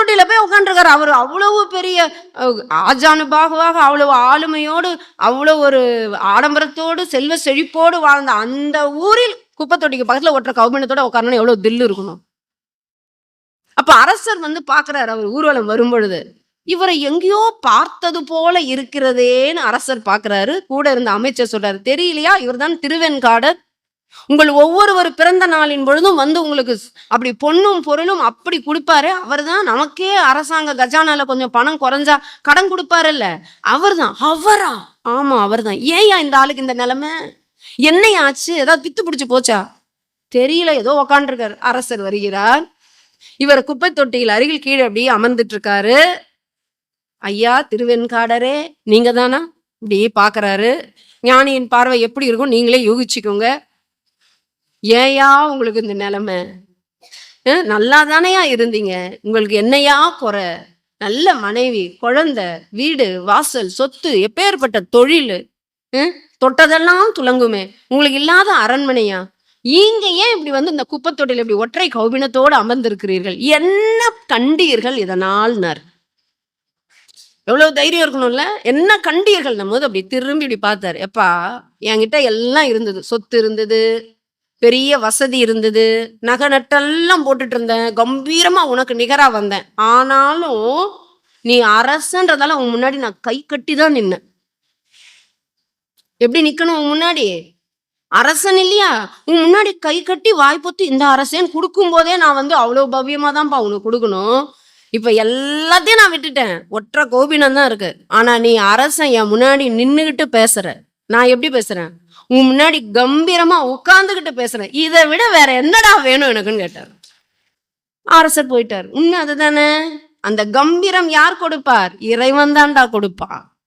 குப்பத்தொட்டியில போய் உட்காந்துருக்காரு அவர் அவ்வளவு பெரிய ஆஜானு பாகுவாக அவ்வளவு ஆளுமையோடு அவ்வளவு ஒரு ஆடம்பரத்தோடு செல்வ செழிப்போடு வாழ்ந்த அந்த ஊரில் குப்பத்தொட்டிக்கு பக்கத்துல ஒற்ற கவுமணத்தோட உட்காரணும் எவ்வளவு தில்லு இருக்கணும்? அப்ப அரசர் வந்து பாக்குறாரு அவர் ஊர்வலம் வரும் பொழுது இவரை எங்கேயோ பார்த்தது போல இருக்கிறதேன்னு அரசர் பாக்குறாரு. கூட இருந்த அமைச்சர் சொல்றாரு தெரியலையா? இவர்தான் திருவெண்காடர் உங்கள் ஒவ்வொருவர் பிறந்த நாளின் பொழுதும் வந்து உங்களுக்கு அப்படி பொண்ணும் பொருளும் அப்படி கொடுப்பாரு. அவர்தான் நமக்கே அரசாங்க கஜானால கொஞ்சம் பணம் குறைஞ்சா கடன் கொடுப்பாருல்ல. அவர்தான். அவரா? ஆமா அவர்தான். ஏயா இந்த ஆளுக்கு இந்த நிலைமை? என்னைய ஆச்சு? ஏதாவது பித்து பிடிச்சு போச்சா? தெரியல. ஏதோ உக்காண்டிருக்காரு. அரசர் வருகிறார். இவர் குப்பை தொட்டியில் அருகில் கீழே அப்படியே அமர்ந்துட்டு இருக்காரு ஐயா திருவெண்காடரே நீங்க தானா இப்படி பாக்குறாரு. ஞானியின் பார்வை எப்படி இருக்கும்? நீங்களே யூகிச்சுக்கோங்க. ஏயா உங்களுக்கு இந்த நிலைமை? நல்லா தானையா இருந்தீங்க? உங்களுக்கு என்னையா குறை? நல்ல மனைவி குழந்தை வீடு வாசல் சொத்து எப்பேற்பட்ட தொழில் தொட்டதெல்லாம் துலங்குமே உங்களுக்கு இல்லாத அரண்மனையா? நீங்க ஏன் இப்படி வந்து இந்த குப்பத்தொட்டில் இப்படி ஒற்றை கௌபினத்தோடு அமர்ந்திருக்கிறீர்கள்? என்ன கண்டீர்கள் இதனால்னார்? எவ்வளவு தைரியம் இருக்கணும்ல? என்ன கண்டீர்கள் நம்ம? அப்படி திரும்பி இப்படி பார்த்தாரு. எப்பா என்கிட்ட எல்லாம் இருந்தது. சொத்து இருந்தது. பெரிய வசதி இருந்தது. நகை நட்டெல்லாம் போட்டுட்டு இருந்தேன் கம்பீரமா உனக்கு நிகரா வந்தேன். ஆனாலும் நீ அரசன்றதால உன் முன்னாடி நான் கை கட்டி தான் நின்னேன். எப்படி நிக்கணும் உன் முன்னாடி? அரசன் இல்லையா? உன் முன்னாடி கை கட்டி வாய் இந்த அரசேன்னு கொடுக்கும் போதே நான் வந்து அவ்வளவு பவ்யமா தான்ப்பா உனக்கு கொடுக்கணும். இப்ப எல்லாத்தையும் நான் விட்டுட்டேன். ஒற்றை கோபினம் தான் இருக்கு. ஆனா நீ அரசன் என் முன்னாடி நின்னுகிட்டு பேசுற. நான் எப்படி பேசுறேன்? உன் முன்னாடி கம்பீரமா உட்காந்துக்கிட்டு பேசுறேன். இதை விட வேற என்னடா வேணும் எனக்குன்னு கேட்டார். அரசர் போயிட்டார். இன்னும் அதுதானே? அந்த கம்பீரம் யார் கொடுப்பார்? இறைவன் தான்டா கொடுப்பான்.